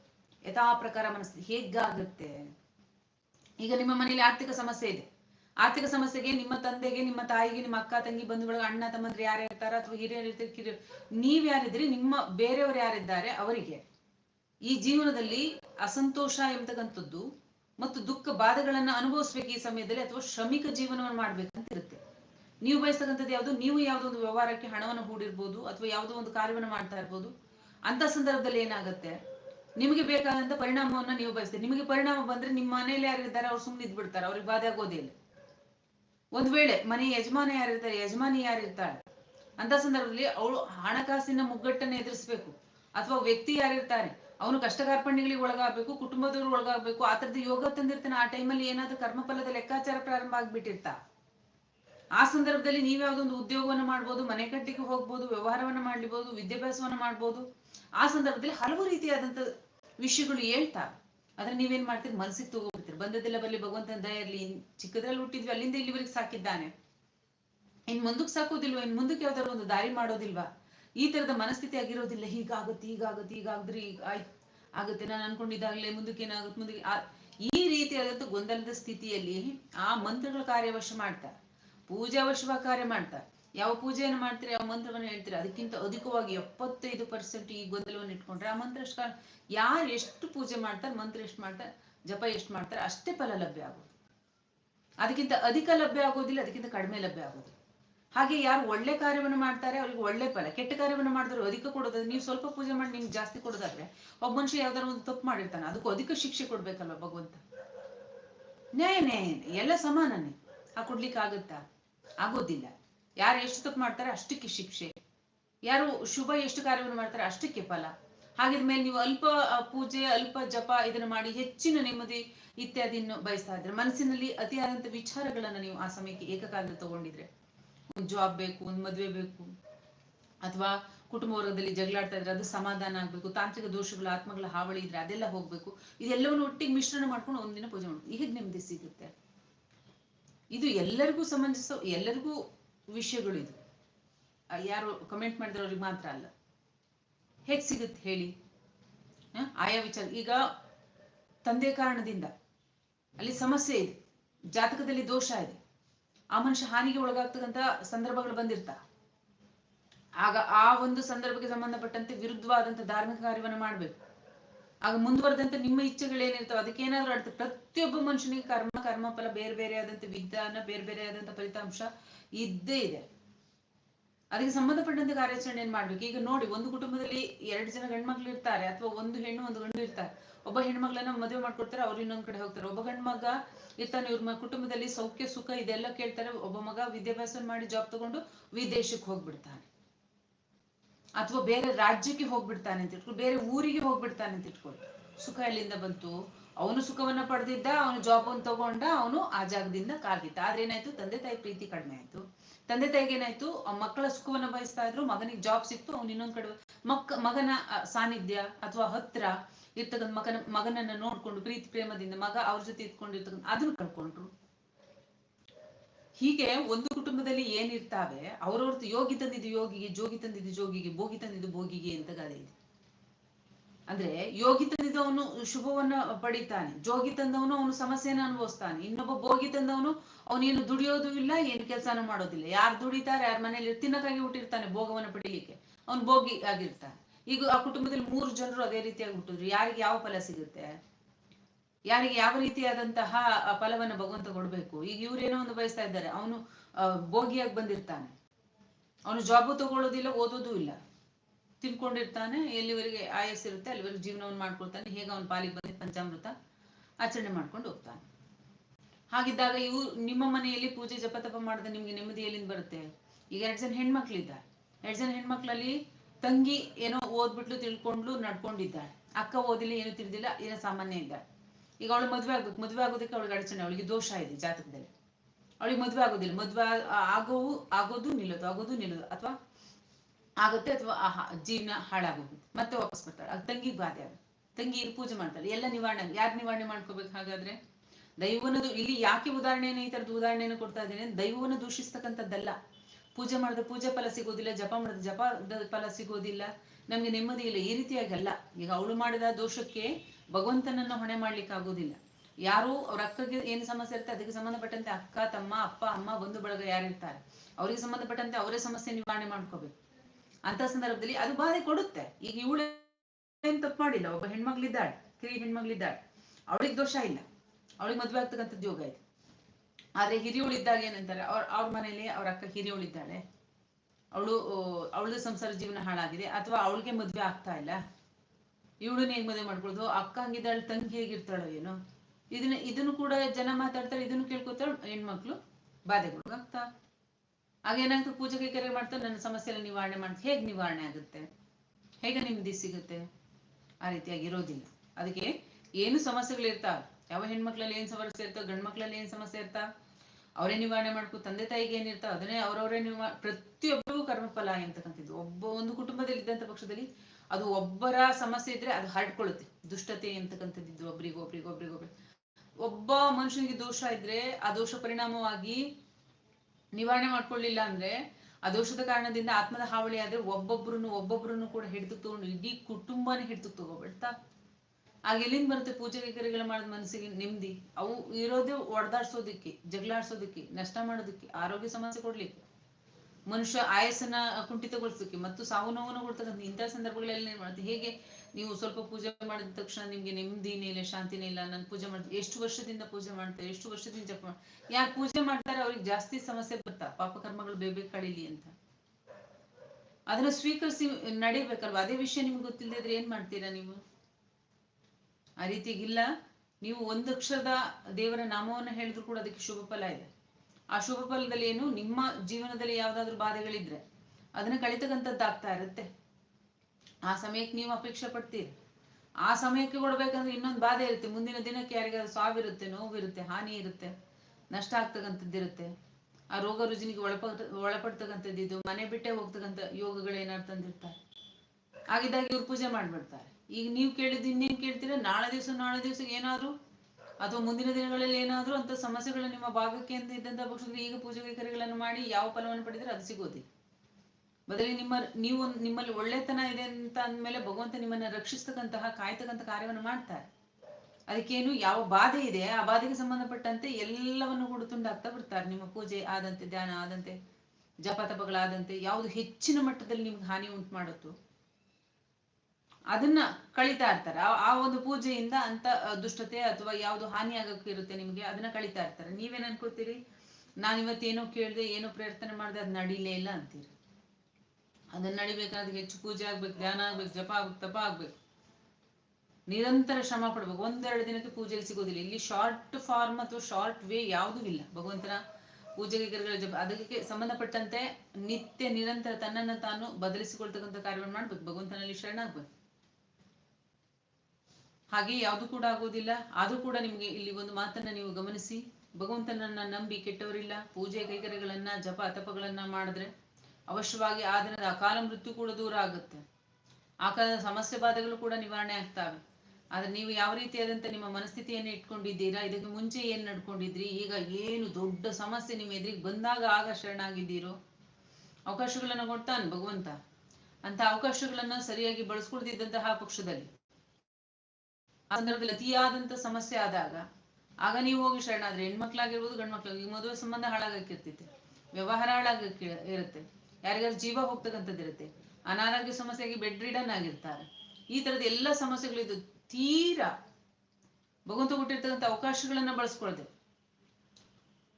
ಯಥಾ ಪ್ರಕಾರ ಮನಸ್ಸು ಹೇಗಾಗುತ್ತೆ? ಈಗ ನಿಮ್ಮ ಮನೇಲಿ ಆರ್ಥಿಕ ಸಮಸ್ಯೆ ಇದೆ. ಆರ್ಥಿಕ ಸಮಸ್ಯೆಗೆ, ನಿಮ್ಮ ತಂದೆಗೆ, ನಿಮ್ಮ ತಾಯಿಗೆ, ನಿಮ್ಮ ಅಕ್ಕ, ತಂಗಿ, ಬಂಧುಗಳಿಗೆ ಅಣ್ಣ, ತಮ್ಮಂದ್ರೆ ಯಾರು ಇರ್ತಾರ ಅಥವಾ ಹಿರಿಯರು ಇರ್ತಾರೆ ಕಿರಿಯರು, ನೀವ್ ಯಾರಿದ್ರಿ ನಿಮ್ಮ ಬೇರೆಯವರು ಯಾರಿದ್ದಾರೆ ಅವರಿಗೆ? ಈ ಜೀವನದಲ್ಲಿ ಅಸಂತೋಷ ಎಂಬತಕ್ಕಂಥದ್ದು ಮತ್ತು ದುಃಖ ಬಾಧೆಗಳನ್ನ ಅನುಭವಿಸ್ಬೇಕು ಈ ಸಮಯದಲ್ಲಿ ಅಥವಾ ಶ್ರಮಿಕ ಜೀವನವನ್ನು ಮಾಡ್ಬೇಕಂತ ಇರುತ್ತೆ. ನೀವು ಬಯಸ್ತಕ್ಕಂಥದ್ದು ಯಾವುದು? ನೀವು ಯಾವುದೋ ಒಂದು ವ್ಯವಹಾರಕ್ಕೆ ಹಣವನ್ನು ಹೂಡಿರ್ಬೋದು ಅಥವಾ ಯಾವುದೋ ಒಂದು ಕಾರ್ಯವನ್ನು ಮಾಡ್ತಾ ಇರ್ಬೋದು. ಅಂತ ಸಂದರ್ಭದಲ್ಲಿ ಏನಾಗುತ್ತೆ? ನಿಮಗೆ ಬೇಕಾದಂತ ಪರಿಣಾಮವನ್ನ ನೀವು ಬಯಸ್ತೀರಿ. ನಿಮಗೆ ಪರಿಣಾಮ ಬಂದ್ರೆ ನಿಮ್ಮ ಮನೆಯಲ್ಲಿ ಯಾರಿದ್ದಾರೆ? ಅವ್ರು ಸುಮ್ಮನೆ ಇದ್ಬಿಡ್ತಾರೆ. ಅವ್ರಿಗೆ ಬಾಧೆ ಆಗೋದೇ ಇಲ್ಲ. ಒಂದ್ ವೇಳೆ ಮನೆ ಯಜಮಾನ ಯಾರಿರ್ತಾರೆ, ಯಜಮಾನಿ ಯಾರಿರ್ತಾಳೆ? ಅಂತ ಸಂದರ್ಭದಲ್ಲಿ ಅವಳು ಹಣಕಾಸಿನ ಮುಗ್ಗಟ್ಟನ್ನು ಎದುರಿಸ್ಬೇಕು. ಅಥವಾ ವ್ಯಕ್ತಿ ಯಾರಿರ್ತಾರೆ, ಅವನು ಕಷ್ಟ ಕಾರ್ಪಣ್ಯಗಳಿಗೆ ಒಳಗಾಗಬೇಕು, ಕುಟುಂಬದವರು ಒಳಗಾಗಬೇಕು, ಆ ತರದ ಯೋಗ ತಂದಿರ್ತಾನೆ. ಆ ಟೈಮಲ್ಲಿ ಏನಾದ್ರೂ ಕರ್ಮಫಲದ ಲೆಕ್ಕಾಚಾರ ಪ್ರಾರಂಭ ಆಗ್ಬಿಟ್ಟಿರ್ತಾ? ಆ ಸಂದರ್ಭದಲ್ಲಿ ನೀವು ಯಾವ್ದೊಂದು ಉದ್ಯೋಗವನ್ನ ಮಾಡ್ಬೋದು, ಮನೆ ಕಟ್ಟಿಗೆ ಹೋಗ್ಬೋದು, ವ್ಯವಹಾರವನ್ನ ಮಾಡ್ಲಿಬಹುದು ವಿದ್ಯಾಭ್ಯಾಸವನ್ನ ಮಾಡ್ಬೋದು. ಆ ಸಂದರ್ಭದಲ್ಲಿ ಹಲವು ರೀತಿಯಾದಂತ ವಿಷಯಗಳು ಹೇಳ್ತಾರೆ ಆದ್ರೆ ನೀವೇನ್ ಮಾಡ್ತೀರಿ? ಮನಸ್ಸಿಗೆ ತಗೋಬಿಡ್ತೀರಿ ಬಂದದೆಲ್ಲ ಬಲ್ಲಿ ಭಗವಂತನ ದಯ ಇರ್ಲಿ. ಚಿಕ್ಕದ್ರಲ್ಲಿ ಹುಟ್ಟಿದ್ವಿ, ಅಲ್ಲಿಂದ ಇಲ್ಲಿವರೆಗೆ ಸಾಕಿದ್ದಾನೆ. ಇನ್ ಮುಂದಕ್ಕೆ ಸಾಕೋದಿಲ್ವಾ? ಇನ್ ಮುಂದಕ್ಕೆ ಯಾವ್ದಾದ್ರು ಒಂದು ದಾರಿ ಮಾಡೋದಿಲ್ವಾ? ಈ ತರದ ಮನಸ್ಥಿತಿ ಆಗಿರೋದಿಲ್ಲ. ಹೀಗಾಗುತ್ತೆ ಹೀಗಾಗುತ್ತೆ, ಹೀಗಾಗಿದ್ರೆ ಈಗ ಆಯ್ತು ಆಗುತ್ತೆ. ನಾನು ಅನ್ಕೊಂಡಿದ್ದಾಗಲೇ ಮುಂದಕ್ಕೆ ಏನಾಗುತ್ತೆ? ಮುಂದಕ್ಕೆ ಈ ರೀತಿಯಾದಂತ ಗೊಂದಲದ ಸ್ಥಿತಿಯಲ್ಲಿ ಆ ಮಂತ್ರಗಳ ಕಾರ್ಯವಶ ಮಾಡ್ತಾರೆ ಪೂಜಾವಶವಾಗಿ ಕಾರ್ಯ ಮಾಡ್ತಾರೆ ಯಾವ ಪೂಜೆಯನ್ನು ಮಾಡ್ತೀರಿ, ಯಾವ ಮಂತ್ರವನ್ನು ಹೇಳ್ತೀರಾ, ಅದಕ್ಕಿಂತ ಅಧಿಕವಾಗಿ ಎಪ್ಪತ್ತೈದು ಪರ್ಸೆಂಟ್ ಈ ಗೊಂದಲವನ್ನು ಇಟ್ಕೊಂಡ್ರೆ ಆ ಮಂತ್ರ ಎಷ್ಟು ಯಾರು ಎಷ್ಟು ಪೂಜೆ ಮಾಡ್ತಾರೆ, ಮಂತ್ರ ಎಷ್ಟು ಮಾಡ್ತಾರೆ ಜಪ ಎಷ್ಟು ಮಾಡ್ತಾರೆ ಅಷ್ಟೇ ಫಲ ಲಭ್ಯ ಆಗೋದು. ಅದಕ್ಕಿಂತ ಅಧಿಕ ಲಭ್ಯ ಆಗೋದಿಲ್ಲ, ಅದಕ್ಕಿಂತ ಕಡಿಮೆ ಲಭ್ಯ ಆಗೋದು. ಹಾಗೆ ಯಾರು ಒಳ್ಳೆ ಕಾರ್ಯವನ್ನು ಮಾಡ್ತಾರೆ, ಅವ್ರಿಗೆ ಒಳ್ಳೆ ಫಲ. ಕೆಟ್ಟ ಕಾರ್ಯವನ್ನು ಮಾಡಿದ್ರು ಅಧಿಕ ಕೊಡೋದಾದ್ರೆ ನೀವು ಸ್ವಲ್ಪ ಪೂಜೆ ಮಾಡಿ ನಿಮ್ಗೆ ಜಾಸ್ತಿ ಕೊಡೋದಾದ್ರೆ ಒಬ್ಬ ಮನುಷ್ಯ ಯಾವ್ದಾದ್ರು ಒಂದು ತಪ್ಪು ಮಾಡಿರ್ತಾನೆ, ಅದಕ್ಕೂ ಅಧಿಕ ಶಿಕ್ಷೆ ಕೊಡ್ಬೇಕಲ್ವ ಭಗವಂತ? ನ್ಯಾಯ ನ್ಯಾಯ. ಎಲ್ಲ ಸಮಾನನೇ. ಆ ಕೊಡ್ಲಿಕ್ಕೆ ಆಗುತ್ತಾ? ಆಗೋದಿಲ್ಲ. ಯಾರು ಎಷ್ಟು ತಪ್ಪು ಮಾಡ್ತಾರೆ ಅಷ್ಟಕ್ಕೆ ಶಿಕ್ಷೆ. ಯಾರು ಶುಭ ಎಷ್ಟು ಕಾರ್ಯವನ್ನು ಮಾಡ್ತಾರೆ ಅಷ್ಟಕ್ಕೆ ಫಲ. ಹಾಗಿದ್ಮೇಲೆ ನೀವು ಅಲ್ಪ ಪೂಜೆ, ಅಲ್ಪ ಜಪ ಇದನ್ನ ಮಾಡಿ ಹೆಚ್ಚಿನ ನೆಮ್ಮದಿ ಇತ್ಯಾದಿಯನ್ನು ಬಯಸ್ತಾ ಇದ್ರೆ ಮನಸ್ಸಿನಲ್ಲಿ ಅತಿಯಾದಂತ ವಿಚಾರಗಳನ್ನ ನೀವು ಆ ಸಮಯಕ್ಕೆ ಏಕಕಾಲದಲ್ಲಿ ತಗೊಂಡಿದ್ರೆ, ಒಂದು ಜಾಬ್ ಬೇಕು, ಒಂದು ಮದುವೆ ಬೇಕು, ಅಥವಾ ಕುಟುಂಬ ವರ್ಗದಲ್ಲಿ ಜಗಳಾಡ್ತಾ ಇದ್ರೆ ಅದು ಸಮಾಧಾನ ಆಗ್ಬೇಕು, ತಾಂತ್ರಿಕ ದೋಷಗಳು, ಆತ್ಮಗಳ ಹಾವಳಿ ಇದ್ರೆ ಅದೆಲ್ಲ ಹೋಗ್ಬೇಕು, ಇದೆಲ್ಲವನ್ನು ಒಟ್ಟಿಗೆ ಮಿಶ್ರಣ ಮಾಡ್ಕೊಂಡು ಒಂದಿನ ಪೂಜೆ ಮಾಡ್ಬೇಕು. ಹೇಗೆ ನೆಮ್ಮದಿ ಸಿಗುತ್ತೆ. ಇದು ಎಲ್ಲರಿಗೂ ಸಂಬಂಧಿಸೋ ಎಲ್ಲರಿಗೂ ವಿಷಯಗಳು ಇದು. ಯಾರು ಕಮೆಂಟ್ ಮಾಡಿದ್ರವ್ರಿಗೆ ಮಾತ್ರ ಅಲ್ಲ. ಹೇಗ್ ಸಿಗುತ್ತೆ ಹೇಳಿ? ಆಯಾ ವಿಚಾರ. ಈಗ ತಂದೆ ಕಾರಣದಿಂದ ಅಲ್ಲಿ ಸಮಸ್ಯೆ ಇದೆ. ಜಾತಕದಲ್ಲಿ ದೋಷ ಇದೆ. ಆ ಮನುಷ್ಯ ಹಾನಿಗೆ ಒಳಗಾಗ್ತಕ್ಕಂತ ಸಂದರ್ಭಗಳು ಬಂದಿರ್ತಾ. ಆಗ ಆ ಒಂದು ಸಂದರ್ಭಕ್ಕೆ ಸಂಬಂಧಪಟ್ಟಂತೆ ವಿರುದ್ಧವಾದಂತ ಧಾರ್ಮಿಕ ಕಾರ್ಯವನ್ನು ಮಾಡ್ಬೇಕು. ಆಗ ಮುಂದುವರೆದಂತ ನಿಮ್ಮ ಇಚ್ಛೆಗಳೇನಿರ್ತಾವ? ಅದಕ್ಕೆ ಏನಾದ್ರೂ ಅರ್ಥ. ಪ್ರತಿಯೊಬ್ಬ ಮನುಷ್ಯನಿಗೆ ಕರ್ಮ ಕರ್ಮ ಫಲ ಬೇರೆ ಬೇರೆ ಆದಂತ ವಿಧಾನ ಬೇರೆ ಬೇರೆ ಆದಂತ ಫಲಿತಾಂಶ ಇದ್ದೇ ಇದೆ. ಅದಕ್ಕೆ ಸಂಬಂಧಪಟ್ಟಂತೆ ಕಾರ್ಯಾಚರಣೆಯನ್ನು ಮಾಡ್ಬೇಕು? ಈಗ ನೋಡಿ, ಒಂದು ಕುಟುಂಬದಲ್ಲಿ ಎರಡು ಜನ ಗಂಡ್ಮಕ್ಳು ಇರ್ತಾರೆ ಅಥವಾ ಒಂದು ಹೆಣ್ಣು, ಒಂದು ಗಂಡು ಇರ್ತಾರೆ. ಒಬ್ಬ ಹೆಣ್ಮಕ್ಳನ್ನ ಮದುವೆ ಮಾಡ್ಕೊಡ್ತಾರೆ, ಅವ್ರು ಇನ್ನೊಂದ್ ಕಡೆ ಹೋಗ್ತಾರೆ. ಒಬ್ಬ ಗಂಡ್ ಮಗ ಇರ್ತಾನೆ, ಇವ್ರ ಕುಟುಂಬದಲ್ಲಿ ಸೌಖ್ಯ, ಸುಖ ಇದೆಲ್ಲ ಕೇಳ್ತಾರೆ. ಒಬ್ಬ ಮಗ ವಿದ್ಯಾಭ್ಯಾಸ ಮಾಡಿ ಜಾಬ್ ತಗೊಂಡು ವಿದೇಶಕ್ಕೆ ಹೋಗ್ಬಿಡ್ತಾನೆ. ಅಥವಾ ಬೇರೆ ರಾಜ್ಯಕ್ಕೆ ಹೋಗ್ಬಿಡ್ತಾನೆ ಅಂತ ಇಟ್ಕೊಳ್ಳಿ ಬೇರೆ ಊರಿಗೆ ಹೋಗ್ಬಿಡ್ತಾನೆ ಅಂತ ಇಟ್ಕೊಳ್ಳಿ ಸುಖ ಎಲ್ಲಿಂದ ಬಂತು? ಅವನು ಸುಖವನ್ನ ಪಡೆದಿದ್ದ, ಅವನು ಜಾಬ್ ಅನ್ನು ತಗೊಂಡ, ಅವನು ಆ ಜಾಗದಿಂದ ಕಾಲ್ಗಿದ್ದ ಆದ್ರೆ ಏನಾಯ್ತು? ತಂದೆ ತಾಯಿ ಪ್ರೀತಿ ಕಡಿಮೆ ಆಯ್ತು. ತಂದೆ ತಾಯಿಗೆ ಏನಾಯ್ತು? ಮಕ್ಕಳ ಸುಖವನ್ನ ಬಯಸ್ತಾ ಇದ್ರು, ಮಗನಿಗೆ ಜಾಬ್ ಸಿಕ್ತು, ಅವ್ನು ಇನ್ನೊಂದ್ ಕಡೆ ಮಕ್ಕ ಮಗನ ಸಾನ್ನಿಧ್ಯ ಅಥವಾ ಹತ್ರ ಇರ್ತಕ್ಕಂಥ ಮಗನ, ಮಗನನ್ನ ನೋಡ್ಕೊಂಡು, ಪ್ರೀತಿ, ಪ್ರೇಮದಿಂದ ಮಗ ಅವ್ರ ಜೊತೆ ಇದ್ಕೊಂಡಿರ್ತಕ್ಕಂಥ ಅದನ್ನ ಕಳ್ಕೊಂಡ್ರು. ಹೀಗೆ ಒಂದು ಕುಟುಂಬದಲ್ಲಿ ಏನಿರ್ತಾವೆ, ಅವ್ರವ್ರದ್ದು ಯೋಗಿ ತಂದಿದ್ದು ಯೋಗಿಗೆ, ಜೋಗಿ ತಂದಿದ್ದು ಜೋಗಿಗೆ, ಭೋಗಿ ತಂದಿದ್ದು ಭೋಗಿಗೆ ಅಂತ ಗಾದೆ ಇದೆ. ಅಂದ್ರೆ ಯೋಗಿ ತಂದಿದ್ದವನು ಶುಭವನ್ನ ಪಡಿತಾನೆ. ಜೋಗಿ ತಂದವನು ಅವನು ಸಮಸ್ಯೆನ ಅನುಭವಿಸ್ತಾನೆ. ಇನ್ನೊಬ್ಬ ಭೋಗಿ ತಂದವನು ಅವನೇನು ದುಡಿಯೋದು ಇಲ್ಲ, ಏನು ಕೆಲಸನೂ ಮಾಡೋದಿಲ್ಲ. ಯಾರು ದುಡಿತಾರೆ, ಯಾರ ಮನೇಲಿ ತಿನ್ನಕ್ಕಾಗಿ ಹುಟ್ಟಿರ್ತಾನೆ ಭೋಗವನ್ನ ಪಡಿಲಿಕ್ಕೆ. ಅವನು ಭೋಗಿ ಆಗಿರ್ತಾನೆ. ಈಗ ಆ ಕುಟುಂಬದಲ್ಲಿ ಮೂರು ಜನರು ಅದೇ ರೀತಿಯಾಗಿ ಹುಟ್ಟಿದ್ರು. ಯಾರಿಗೆ ಯಾವ ಫಲ ಸಿಗುತ್ತೆ? ಯಾರಿಗೆ ಯಾವ ರೀತಿಯಾದಂತಹ ಫಲವನ್ನು ಭಗವಂತ ಕೊಡ್ಬೇಕು? ಈಗ ಇವ್ರೇನೋ ಒಂದು ಬಯಸ್ತಾ ಇದ್ದಾರೆ. ಅವನು ಭೋಗಿಯಾಗಿ ಬಂದಿರ್ತಾನೆ. ಅವನು ಜಾಬು ತಗೊಳ್ಳೋದಿಲ್ಲ ಓದೋದು ಇಲ್ಲ. ತಿನ್ಕೊಂಡಿರ್ತಾನೆ, ಎಲ್ಲಿವರೆಗೆ ಆಯಸ್ ಇರುತ್ತೆ ಅಲ್ಲಿವರೆಗೆ ಜೀವನವನ್ನು ಮಾಡ್ಕೊಳ್ತಾನೆ, ಹೇಗೆ ಅವನ ಪಾಲಿಗೆ ಬಂದು ಪಂಚಾಮೃತ ಆಚರಣೆ ಮಾಡ್ಕೊಂಡು ಹೋಗ್ತಾನೆ. ಹಾಗಿದ್ದಾಗ ಇವು ನಿಮ್ಮ ಮನೆಯಲ್ಲಿ ಪೂಜೆ ಜಪತಪ ಮಾಡಿದ್ರೆ ನಿಮ್ಗೆ ನೆಮ್ಮದಿ ಎಲ್ಲಿಂದ ಬರುತ್ತೆ? ಈಗ ಎರಡ್ ಜನ ಹೆಣ್ಮಕ್ಳಿದ್ದಾರೆ. ಎರಡ್ ಜನ ಹೆಣ್ಮಕ್ಳಲ್ಲಿ ತಂಗಿ ಏನೋ ಓದ್ಬಿಟ್ಲು, ತಿಳ್ಕೊಂಡ್ಲು, ನಡ್ಕೊಂಡಿದ್ದಾಳೆ. ಅಕ್ಕ ಓದಿಲ್ಲ, ಏನು ತಿಳಿದಿಲ್ಲ, ಏನೋ ಸಾಮಾನ್ಯ ಇದ್ದಾಳೆ. ಈಗ ಅವಳು ಮದುವೆ ಆಗ್ಬೇಕು ಮದುವೆ ಆಗೋದಕ್ಕೆ ಅವಳಿಗೆ ಅಡಚಣೆ, ಅವಳಿಗೆ ದೋಷ ಇದೆ ಜಾತಕದಲ್ಲಿ. ಅವಳಿಗೆ ಮದುವೆ ಆಗೋದಿಲ್ಲ. ಮದುವೆ ಆಗೋವು, ಆಗೋದು ನಿಲ್ಲೋದು ಆಗೋದು ನಿಲ್ಲೋದು. ಅಥವಾ ಆಗುತ್ತೆ ಅಥವಾ ಆ ಜೀವನ ಹಾಳಾಗುತ್ತೆ ಮತ್ತೆ ವಾಪಸ್ ಬರ್ತಾರೆ. ಆಗ ತಂಗಿಗೆ ಬಾಧೆ ಆಗುತ್ತೆ ತಂಗಿ ಪೂಜೆ ಮಾಡ್ತಾರೆ. ಎಲ್ಲ ನಿವಾರಣೆ ಯಾರು ನಿವಾರಣೆ ಮಾಡ್ಕೋಬೇಕು ಹಾಗಾದ್ರೆ? ದೈವನದು ಇಲ್ಲಿ ಯಾಕೆ ಉದಾಹರಣೆಯನ್ನು ಈ ತರದ ಉದಾಹರಣೆಯನ್ನು ಕೊಡ್ತಾ ಇದ್ದೇನೆ ದೈವವನ್ನು ದೂಷಿಸ್ತಕ್ಕಂಥದ್ದಲ್ಲ. ಪೂಜೆ ಮಾಡಿದ್ರೆ ಪೂಜೆ ಫಲ ಸಿಗೋದಿಲ್ಲ, ಜಪ ಮಾಡಿದ್ರೆ ಜಪದ ಫಲ ಸಿಗೋದಿಲ್ಲ. ನಮ್ಗೆ ನೆಮ್ಮದಿ ಇಲ್ಲ. ಈ ರೀತಿಯಾಗಿ ಅಲ್ಲ. ಈಗ ಅವಳು ಮಾಡಿದ ದೋಷಕ್ಕೆ ಭಗವಂತನನ್ನ ಹೊಣೆ ಮಾಡ್ಲಿಕ್ಕೆ ಆಗೋದಿಲ್ಲ. ಯಾರು ಅವ್ರ ಅಕ್ಕಗೆ ಏನು ಸಮಸ್ಯೆ ಇರುತ್ತೆ ಅದಕ್ಕೆ ಸಂಬಂಧಪಟ್ಟಂತೆ ಅಕ್ಕ, ತಮ್ಮ, ಅಪ್ಪ, ಅಮ್ಮ, ಬಂಧು ಬಳಗ ಯಾರಿರ್ತಾರೆ? ಅವ್ರಿಗೆ ಸಂಬಂಧಪಟ್ಟಂತೆ ಅವರೇ ಸಮಸ್ಯೆ ನಿವಾರಣೆ ಮಾಡ್ಕೋಬೇಕು. ಅಂತ ಸಂದರ್ಭದಲ್ಲಿ ಅದು ಬಾಧೆ ಕೊಡುತ್ತೆ. ಈಗ ಇವಳು ಏನ್ ತಪ್ಪು ಮಾಡಿಲ್ಲ, ಒಬ್ಬ ಹೆಣ್ಮಗ್ಳಿದ್ದಾಳೆ ಕಿರಿ ಹೆಣ್ಮಗ್ಳಿದ್ದಾಳೆ. ಅವಳಿಗೆ ದೋಷ ಇಲ್ಲ. ಅವಳಿಗೆ ಮದ್ವೆ ಆಗ್ತಕ್ಕಂಥದ್ದು ಯೋಗ ಇದೆ. ಆದ್ರೆ ಹಿರಿಯವಳಿದ್ದಾಗ ಏನಂತಾರೆ, ಅವ್ರ ಅವ್ರ ಮನೇಲಿ ಅವ್ರ ಅಕ್ಕ ಹಿರಿಯವಳಿದ್ದಾಳೆ. ಅವಳು, ಅವಳದು ಸಂಸಾರ ಜೀವನ ಹಾಳಾಗಿದೆ, ಅಥವಾ ಅವಳಿಗೆ ಮದ್ವೆ ಆಗ್ತಾ ಇಲ್ಲ. ಇವಳನ್ನ ಹೇಗ್ ಮದುವೆ ಮಾಡ್ಕೊಳ್ದು? ಅಕ್ಕ ಹಂಗಿದ್ದಾಳೆ, ತಂಗಿ ಹೇಗಿರ್ತಾಳೋ ಏನೋ. ಇದನ್ನ, ಇದನ್ನು ಕೂಡ ಜನ ಮಾತಾಡ್ತಾರೆ, ಇದನ್ನು ಕೇಳ್ಕೊತಾಳೆ ಹೆಣ್ಮಕ್ಳು. ಬಾಧೆಗಳು ಆಗ್ತಾ ಆಗೇನಾಗ್ತದೆ ಪೂಜೆ ಕೈಕರ್ಯ ಮಾಡ್ತಾರೆ ನನ್ನ ಸಮಸ್ಯೆ ನಿವಾರಣೆ ಮಾಡ್ತಾರೆ ಹೇಗೆ ನಿವಾರಣೆ ಆಗುತ್ತೆ? ಹೇಗೆ ನೆಮ್ಮದಿ ಸಿಗುತ್ತೆ? ಆ ರೀತಿಯಾಗಿ ಇರೋದಿಲ್ಲ. ಅದಕ್ಕೆ ಏನು ಸಮಸ್ಯೆಗಳು ಇರ್ತಾವ? ಯಾವ ಹೆಣ್ಮಕ್ಳಲ್ಲಿ ಏನ್ ಸಮಸ್ಯೆ ಇರ್ತಾವ? ಗಂಡ್ ಮಕ್ಳಲ್ಲಿ ಏನ್ ಸಮಸ್ಯೆ ಇರ್ತಾವ? ಅವರೇ ನಿವಾರಣೆ ಮಾಡ್ಕೊ ತಂದೆ ತಾಯಿಗೆ ಏನಿರ್ತಾವ ಅದನ್ನೇ ಅವ್ರವರೇ ನಿವಾ, ಪ್ರತಿಯೊಬ್ಬರಿಗೂ ಕರ್ಮಫಲ ಅಂತಕ್ಕಂಥದ್ದು ಒಬ್ಬ ಒಂದು ಕುಟುಂಬದಲ್ಲಿ ಇದ್ದಂತ ಪಕ್ಷದಲ್ಲಿ ಅದು ಒಬ್ಬರ ಸಮಸ್ಯೆ ಇದ್ರೆ ಅದು ಹರಡ್ಕೊಳ್ಳುತ್ತೆ. ದುಷ್ಟತೆ ಅಂತಕ್ಕಂಥದ್ದು ಒಬ್ರಿಗೆ ಒಬ್ರಿಗೆ ಒಬ್ರಿಗೆ ಒಬ್ರಿಗೆ ಒಬ್ಬ ಮನುಷ್ಯನಿಗೆ ದೋಷ ಇದ್ರೆ ಆ ದೋಷ ಪರಿಣಾಮವಾಗಿ ನಿವಾರಣೆ ಮಾಡ್ಕೊಳ್ಳಿಲ್ಲ ಅಂದ್ರೆ ಆ ದೋಷದ ಕಾರಣದಿಂದ ಆತ್ಮದ ಹಾವಳಿ ಆದ್ರೆ ಒಬ್ಬೊಬ್ರನ್ನು ಒಬ್ಬೊಬ್ರನ್ನು ಕೂಡ ಹಿಡಿದು ತಗೊಂಡು ಇಡೀ ಕುಟುಂಬನೇ ಹಿಡಿದು ತಗೋಬಿಡ್ತಾ. ಆಗ ಎಲ್ಲಿಂದ ಬರುತ್ತೆ ಪೂಜೆ ಕೈಕರ್ಯಗಳು ಮಾಡಿದ ಮನಸ್ಸಿಗೆ ನೆಮ್ಮದಿ? ಅವು ಇರೋದೇ ಒಡೆದಾಡ್ಸೋದಿಕ್ಕೆ, ಜಗಳಾಡ್ಸೋದಿಕ್ಕೆ, ನಷ್ಟ ಮಾಡೋದಕ್ಕೆ, ಆರೋಗ್ಯ ಸಮಸ್ಯೆ ಕೊಡ್ಲಿಕ್ಕೆ. ಮನುಷ್ಯ ಆಯಸ್ಸನ್ನ ಕುಂಠಿತಗೊಳಿಸೋಕೆ ಮತ್ತು ಸಾವು ನೋವನ್ನು ಕೊಡ್ತಕ್ಕಂಥ ಇಂತಹ ಸಂದರ್ಭಗಳಲ್ಲಿ ಏನ್ ಮಾಡುತ್ತೆ ಹೇಗೆ ನೀವು ಸ್ವಲ್ಪ ಪೂಜೆ ಮಾಡಿದ ತಕ್ಷಣ ನಿಮ್ಗೆ ನೆಮ್ಮದಿನೇ ಇಲ್ಲ ಶಾಂತಿನೇ ಇಲ್ಲ ನಾನು ಪೂಜೆ ಮಾಡ್ತೀನಿ. ಎಷ್ಟು ವರ್ಷದಿಂದ ಪೂಜೆ ಮಾಡ್ತಾರೆ, ಎಷ್ಟು ವರ್ಷದಿಂದ ಜಪ ಯಾರು ಪೂಜೆ ಮಾಡ್ತಾರೆ ಅವ್ರಿಗೆ ಜಾಸ್ತಿ ಸಮಸ್ಯೆ ಬರ್ತಾ ಪಾಪ ಕರ್ಮಗಳು ಬೇಗ ಕಳೀಲಿ ಅಂತ. ಅದನ್ನ ಸ್ವೀಕರಿಸಿ ನಡಿಬೇಕಲ್ವಾ ಅದೇ ವಿಷಯ ನಿಮ್ಗೆ ಗೊತ್ತಿಲ್ಲದೆ ಇದ್ರೆ ಏನ್ ಮಾಡ್ತೀರಾ ನೀವು? ಆ ರೀತಿಗಿಲ್ಲ ನೀವು ಒಂದು ಅಕ್ಷರದ ದೇವರ ನಾಮವನ್ನು ಹೇಳಿದ್ರು ಕೂಡ ಅದಕ್ಕೆ ಶುಭ ಫಲ ಇದೆ. ಆ ಶುಭ ಫಲದಲ್ಲಿ ಏನು ನಿಮ್ಮ ಜೀವನದಲ್ಲಿ ಯಾವ್ದಾದ್ರು ಬಾಧೆಗಳಿದ್ರೆ ಅದನ್ನ ಕಳಿತಕ್ಕಂಥದ್ದಾಗ್ತಾ ಇರುತ್ತೆ. ಆ ಸಮಯಕ್ಕೆ ನೀವು ಅಪೇಕ್ಷೆ ಪಡ್ತೀರಿ. ಆ ಸಮಯಕ್ಕೆ ಕೊಡ್ಬೇಕಂದ್ರೆ ಇನ್ನೊಂದು ಬಾಧೆ ಇರುತ್ತೆ. ಮುಂದಿನ ದಿನಕ್ಕೆ ಯಾರಿಗಾದ್ರು ಸಾವಿರುತ್ತೆ, ನೋವಿರುತ್ತೆ, ಹಾನಿ ಇರುತ್ತೆ, ನಷ್ಟ ಆಗ್ತಕ್ಕಂಥದ್ದಿರುತ್ತೆ ಆ ರೋಗ ರುಜಿನಿಗೆ ಒಳಪ, ಒಳಪಡ್ತಕ್ಕಂಥದ್ದು ಮನೆ ಬಿಟ್ಟೆ ಹೋಗ್ತಕ್ಕಂಥ ಯೋಗಗಳು ಏನಾದ್ರು ತಂದಿರ್ತಾರೆ. ಆಗಿದ್ದಾಗ ಇವ್ರು ಪೂಜೆ ಮಾಡ್ಬಿಡ್ತಾರೆ. ಈಗ ನೀವು ಕೇಳಿದ್ದು ಇನ್ನೇನ್ ಕೇಳ್ತೀರಾ? ನಾಳೆ ದಿವಸ ನಾಳೆ ದಿವಸ ಏನಾದ್ರು? ಅಥವಾ ಮುಂದಿನ ದಿನಗಳಲ್ಲಿ ಏನಾದರೂ ಅಂತ ಸಮಸ್ಯೆಗಳು ನಿಮ್ಮ ಭಾಗಕ್ಕೆ ಅಂತ ಇದ್ದಂತ ಪಕ್ಷದಲ್ಲಿ ಈಗ ಪೂಜೆ ಕೈಕರ್ಯಗಳನ್ನು ಮಾಡಿ ಯಾವ ಫಲವನ್ನು ಪಡೆದರೆ ಅದು ಸಿಗೋದಿಲ್ಲ. ಬದಲಿಗೆ ನಿಮ್ಮ, ನೀವು ನಿಮ್ಮಲ್ಲಿ ಒಳ್ಳೆತನ ಇದೆ ಅಂತ ಅಂದ್ಮೇಲೆ ಭಗವಂತ ನಿಮ್ಮನ್ನ ರಕ್ಷಿಸ್ತಕ್ಕಂತಹ ಕಾಯ್ತಕ್ಕಂಥ ಕಾರ್ಯವನ್ನು ಮಾಡ್ತಾರೆ. ಅದಕ್ಕೇನು ಯಾವ ಬಾಧೆ ಇದೆ, ಆ ಬಾಧೆಗೆ ಸಂಬಂಧಪಟ್ಟಂತೆ ಎಲ್ಲವನ್ನು ಕೂಡ ತುಂಡಾಗ್ತಾ ಬಿಡ್ತಾರೆ. ನಿಮ್ಮ ಪೂಜೆ ಆದಂತೆ, ಧ್ಯಾನ ಆದಂತೆ, ಜಪತಪಗಳಾದಂತೆ, ಯಾವುದು ಹೆಚ್ಚಿನ ಮಟ್ಟದಲ್ಲಿ ನಿಮ್ಗೆ ಹಾನಿ ಉಂಟು ಮಾಡುತ್ತೋ, ಅದನ್ನ ಕಳಿತಾ ಇರ್ತಾರೆ. ಆ- ಒಂದು ಪೂಜೆಯಿಂದ ಅಂತ ದುಷ್ಟತೆ ಅಥವಾ ಯಾವುದು ಹಾನಿ ಇರುತ್ತೆ ನಿಮಗೆ, ಅದನ್ನ ಕಳಿತಾ ಇರ್ತಾರೆ. ನೀವೇನ್ ಅನ್ಕೋತೀರಿ? ನಾನಿವತ್ತೇನೋ ಕೇಳ್ದೆ, ಏನೋ ಪ್ರಾರ್ಥನೆ ಮಾಡಿದೆ, ಅದ್ ನಡೀಲೇ ಇಲ್ಲ ಅಂತೀರಿ. ಅದನ್ನ ನಡಿಬೇಕಾದ್ರೆ ಹೆಚ್ಚು ಪೂಜೆ ಆಗ್ಬೇಕು, ಧ್ಯಾನ ಆಗ್ಬೇಕು, ಜಪ ಆಗ್ಬೇಕು, ತಪ ಆಗ್ಬೇಕು. ನಿರಂತರ ಶ್ರಮ ಪಡ್ಬೇಕು. ಒಂದೆರಡು ದಿನಕ್ಕೆ ಪೂಜೆಗೆ ಸಿಗೋದಿಲ್ಲ. ಇಲ್ಲಿ ಶಾರ್ಟ್ ಫಾರ್ಮ್ ಅಥವಾ ಶಾರ್ಟ್ ವೇ ಯಾವುದೂ ಇಲ್ಲ. ಭಗವಂತನ ಪೂಜೆಗೆ ಜಪ, ಅದಕ್ಕೆ ಸಂಬಂಧಪಟ್ಟಂತೆ ನಿತ್ಯ ನಿರಂತರ ತನ್ನನ್ನು ತಾನು ಬದಲಿಸಿಕೊಳ್ತಕ್ಕಂಥ ಕಾರ್ಯವನ್ನು ಮಾಡ್ಬೇಕು. ಭಗವಂತನಲ್ಲಿ ಶರಣಾಗ್ಬೇಕು. ಹಾಗೆ ಯಾವುದು ಕೂಡ ಆಗೋದಿಲ್ಲ. ಆದರೂ ಕೂಡ ನಿಮಗೆ ಇಲ್ಲಿ ಒಂದು ಮಾತನ್ನ ನೀವು ಗಮನಿಸಿ. ಭಗವಂತನನ್ನ ನಂಬಿ ಕೆಟ್ಟವರಿಲ್ಲ. ಪೂಜೆ ಕೈಕರ್ಯಗಳನ್ನ, ಜಪ, ತಪಗಳನ್ನ ಮಾಡಿದ್ರೆ ಅವಶ್ಯವಾಗಿ ಆ ದಿನದ ಅಕಾಲ ಮೃತ್ಯು ಕೂಡ ದೂರ ಆಗುತ್ತೆ. ಆ ಕಾಲದ ಸಮಸ್ಯೆ ಬಾಧೆಗಳು ಕೂಡ ನಿವಾರಣೆ ಆಗ್ತವೆ. ಆದ್ರೆ ನೀವು ಯಾವ ರೀತಿಯಾದಂತ ನಿಮ್ಮ ಮನಸ್ಥಿತಿಯನ್ನು ಇಟ್ಕೊಂಡಿದ್ದೀರಾ? ಇದಕ್ಕೆ ಮುಂಚೆ ಏನ್ ನಡ್ಕೊಂಡಿದ್ರಿ? ಈಗ ಏನು ದೊಡ್ಡ ಸಮಸ್ಯೆ ನಿಮ್ಮ ಎದುರಿಗೆ ಬಂದಾಗ ಆಗ ಶರಣಾಗಿದ್ದೀರೋ ಅವಕಾಶಗಳನ್ನ ಕೊಡ್ತಾನೆ ಭಗವಂತ. ಅಂತ ಅವಕಾಶಗಳನ್ನ ಸರಿಯಾಗಿ ಬಳಸ್ಕೊಳ್ತಿದ್ದಂತಹ ಪಕ್ಷದಲ್ಲಿ. ಆ ಸಂದರ್ಭದಲ್ಲಿ ಅತಿಯಾದಂತ ಸಮಸ್ಯೆ ಆದಾಗ ಆಗ ನೀವು ಹೋಗಿ ಶರಣಾದ್ರೆ ಹೆಣ್ಮಕ್ಳಾಗಿರ್ಬೋದು ಗಂಡ್ ಮಕ್ಳಾಗಿ ಮದುವೆ ಸಂಬಂಧ ಹಾಳಾಗಕ್ಕಿರ್ತೈತೆ ವ್ಯವಹಾರ ಹಾಳಾಗಕ್ಕೆ ಇರುತ್ತೆ. ಯಾರಿಗಾರು ಜೀವ ಹೋಗ್ತಕ್ಕಂಥದ್ದಿರುತ್ತೆ. ಅನಾರೋಗ್ಯ ಸಮಸ್ಯೆಗೆ ಬೆಡ್ ರಿಡನ್ ಆಗಿರ್ತಾರೆ. ಈ ತರದ ಎಲ್ಲ ಸಮಸ್ಯೆಗಳಿದ್ದು ತೀರಾ ಭಗವಂತ ಕೊಟ್ಟಿರ್ತಕ್ಕಂಥ ಅವಕಾಶಗಳನ್ನ ಬಳಸ್ಕೊಳ್ದೆ.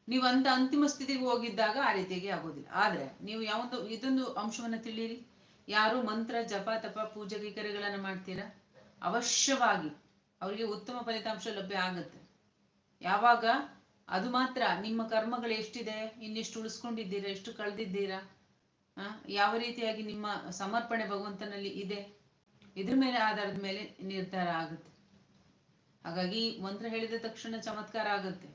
ನೀವು ಅಂತ ಅಂತಿಮ ಸ್ಥಿತಿಗೆ ಹೋಗಿದ್ದಾಗ ಆ ರೀತಿಯಾಗಿ ಆಗೋದಿಲ್ಲ. ಆದ್ರೆ ನೀವು ಯಾವೊಂದು ಇದೊಂದು ಅಂಶವನ್ನ ತಿಳಿಯಿರಿ. ಯಾರು ಮಂತ್ರ, ಜಪ, ತಪ, ಪೂಜೆ, ಕೈಕರ್ಯಗಳನ್ನ ಮಾಡ್ತೀರಾ? ಅವಶ್ಯವಾಗಿ ಅವರಿಗೆ ಉತ್ತಮ ಫಲಿತಾಂಶ ಲಭ್ಯ ಆಗುತ್ತೆ. ಯಾವಾಗ? ಅದು ಮಾತ್ರ ನಿಮ್ಮ ಕರ್ಮಗಳು ಎಷ್ಟಿದೆ? ಇನ್ನೆಷ್ಟು ಉಳಿಸ್ಕೊಂಡಿದ್ದೀರಾ? ಎಷ್ಟು ಕಳೆದಿದ್ದೀರಾ? ಯಾವ ರೀತಿಯಾಗಿ ನಿಮ್ಮ ಸಮರ್ಪಣೆ ಭಗವಂತನಲ್ಲಿ ಇದೆ? ಇದ್ರ ಮೇಲೆ ಆಧಾರದ ಮೇಲೆ ನಿರ್ಧಾರ ಆಗುತ್ತೆ. ಹಾಗಾಗಿ ಮಂತ್ರ ಹೇಳಿದ ತಕ್ಷಣ ಚಮತ್ಕಾರ ಆಗುತ್ತೆ.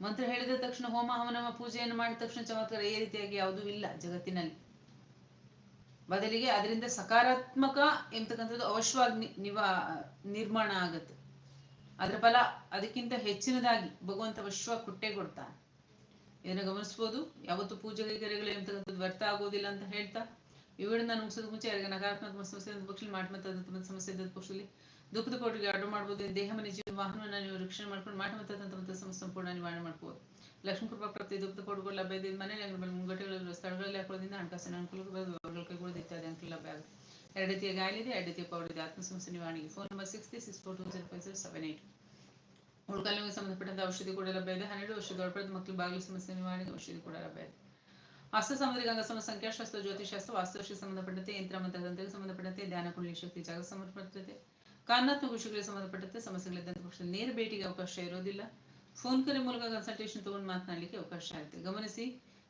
ಮಂತ್ರ ಹೇಳಿದ ತಕ್ಷಣ ಹೋಮ ಹವನಮ ಪೂಜೆಯನ್ನು ಮಾಡಿದ ತಕ್ಷಣ ಚಮತ್ಕಾರ ಈ ರೀತಿಯಾಗಿ ಯಾವುದೂ ಇಲ್ಲ ಜಗತ್ತಿನಲ್ಲಿ. ಬದಲಿಗೆ ಅದರಿಂದ ಸಕಾರಾತ್ಮಕ ಎಂಬತಕ್ಕಂಥದ್ದು ಅವಶ್ಯವಾಗಿ ನಿವ, ನಿರ್ಮಾಣ ಆಗುತ್ತೆ. ಅದರ ಫಲ ಅದಕ್ಕಿಂತ ಹೆಚ್ಚಿನದಾಗಿ ಭಗವಂತ ವಿಶ್ವ ಕೊಟ್ಟೇ ಕೊಡ್ತಾನೆ. ಇದನ್ನ ಗಮನಿಸ್ಬೋದು? ಯಾವತ್ತು ಪೂಜೆ ಕೈಕರ್ಯಗಳು ಎಂತಕ್ಕಂಥದ್ದು ವ್ಯರ್ಥ ಆಗೋದಿಲ್ಲ ಅಂತ ಹೇಳ್ತಾ ಇವುಗಳನ್ನ ನಾನು ಮುಗಿಸೋದು ಮುಂಚೆ ಅವರಿಗೆ ನಕಾರಾತ್ಮಕ ಸಮಸ್ಯೆ ಪಕ್ಷದಲ್ಲಿ ಮಾಡಿ ಮತ್ತು ಸಮಸ್ಯೆ ಇದ್ದ ಪಕ್ಷದಲ್ಲಿ ದುಃಖದ ಕೋಟಿಗೆ ಆರ್ಡರ್ ಮಾಡ್ಬೋದು ದೇಹ ಮನೆ ಜೀವ ವಾಹನವನ್ನು ನೀವು ರಕ್ಷಣೆ ಮಾಡ್ಕೊಂಡು ಮಾಟ ಮತ್ತು ಸಮಸ್ಯೆ ಸಂಪೂರ್ಣ ನಿವಾರಣೆ ಮಾಡ್ಬೋದು. ಲಕ್ಷ್ಮೀ ಕೃಪಾ ಪ್ರಾಪ್ತಿ, ದುಃಖದ ಕೋಟುಗಳು ಲಭ್ಯ ಇದೆ ಮನೆಯಲ್ಲಿ ಮುಂಗಟ್ಟೆಗಳ ಸ್ಥಳಗಳಲ್ಲಿ ಹಾಕೋದ್ರಿಂದ ಹಣಕಾಸಿನ ಅನುಕೂಲ ಕೈಗೊಳ್ಳೋದು ಇತ್ಯಾದಿ ಅನುಕೂಲ ಲಭ್ಯ ಆಗುತ್ತೆ. ಎರಡು ರೀತಿಯ ಗಾಯಲಿದೆ ಎರಡು ರೀತಿಯ ಇದೆ ಆತ್ಮ ಸಮಸ್ಯೆ ನಿವಾರಣೆಗೆ phone number six three six four two zero five zero seven eight ಉಳ್ಕಾಲಿಗೆ ಸಂಬಂಧಪಟ್ಟಂತ ಔಷಧಿ ಕೂಡ ಲಭ್ಯ ಇದೆ ಹನ್ನೆರಡು ವರ್ಷದ ಒಳಪಡಿದ ಮಕ್ಕಳು ಬಾಗಿಲು ಸಮಸ್ಯೆ ನಿವಾರಣೆಗೆ ಔಷಧಿ ಕೂಡ ಲಭ್ಯ ಇದೆ ಹಸ್ತ ಗಂಗಾ ಅಂಗಸಮ ಸಂಖ್ಯಾಶಾಸ್ತ್ರ ಜ್ಯೋತಿಷಾಸ್ತ್ರ ವಾಸ್ತುಶಾಸ್ತ್ರ ಸಂಬಂಧಪಟ್ಟಂತೆ, ಯಂತ್ರ ಮತ್ತು ತಂತ್ರಕ್ಕೆ ಸಂಬಂಧಪಟ್ಟಂತೆ, ಧ್ಯಾನ, ಕುಂಡಲಿ ಶಕ್ತಿ, ಜಾಗ ಸಂಬಂಧಪಟ್ಟಂತೆ, ಕಾರಣಾತ್ಮಕ ವಿಷಯಗಳಿಗೆ ಸಂಬಂಧಪಟ್ಟಂತೆ ಸಮಸ್ಯೆಗಳಿದ್ದಂಥ ಪಕ್ಷ ನೇರ ಭೇಟಿಗೆ ಅವಕಾಶ ಇರೋದಿಲ್ಲ ಫೋನ್ ಕರೆ ಮೂಲಕ ಕನ್ಸಲ್ಟೇಷನ್ ತಗೊಂಡು ಮಾತನಾಡಲಿಕ್ಕೆ ಅವಕಾಶ ಆಗುತ್ತೆ ಗಮನಿಸಿ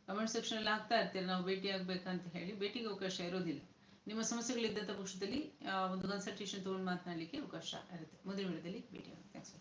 ಕಮೆಂಟ್ ಸೆಕ್ಷನ್ ಅಲ್ಲಿ ಆಗ್ತಾ ಇರ್ತೀರಿ ನಾವು ಭೇಟಿ ಆಗ್ಬೇಕಂತ ಹೇಳಿ ಭೇಟಿಗೆ ಅವಕಾಶ ಇರೋದಿಲ್ಲ ನಿಮ್ಮ ಸಮಸ್ಯೆಗಳಿದ್ದಂಥ ಪಕ್ಷದಲ್ಲಿ ಒಂದು ಕನ್ಸಲ್ಟೇಷನ್ ತಗೊಂಡು ಮಾತನಾಡಲಿಕ್ಕೆ ಅವಕಾಶ ಇರುತ್ತೆ. ಮುಂದಿನ ವಿಡಿಯೋದಲ್ಲಿ ಭೇಟಿ ಥ್ಯಾಂಕ್ಸ್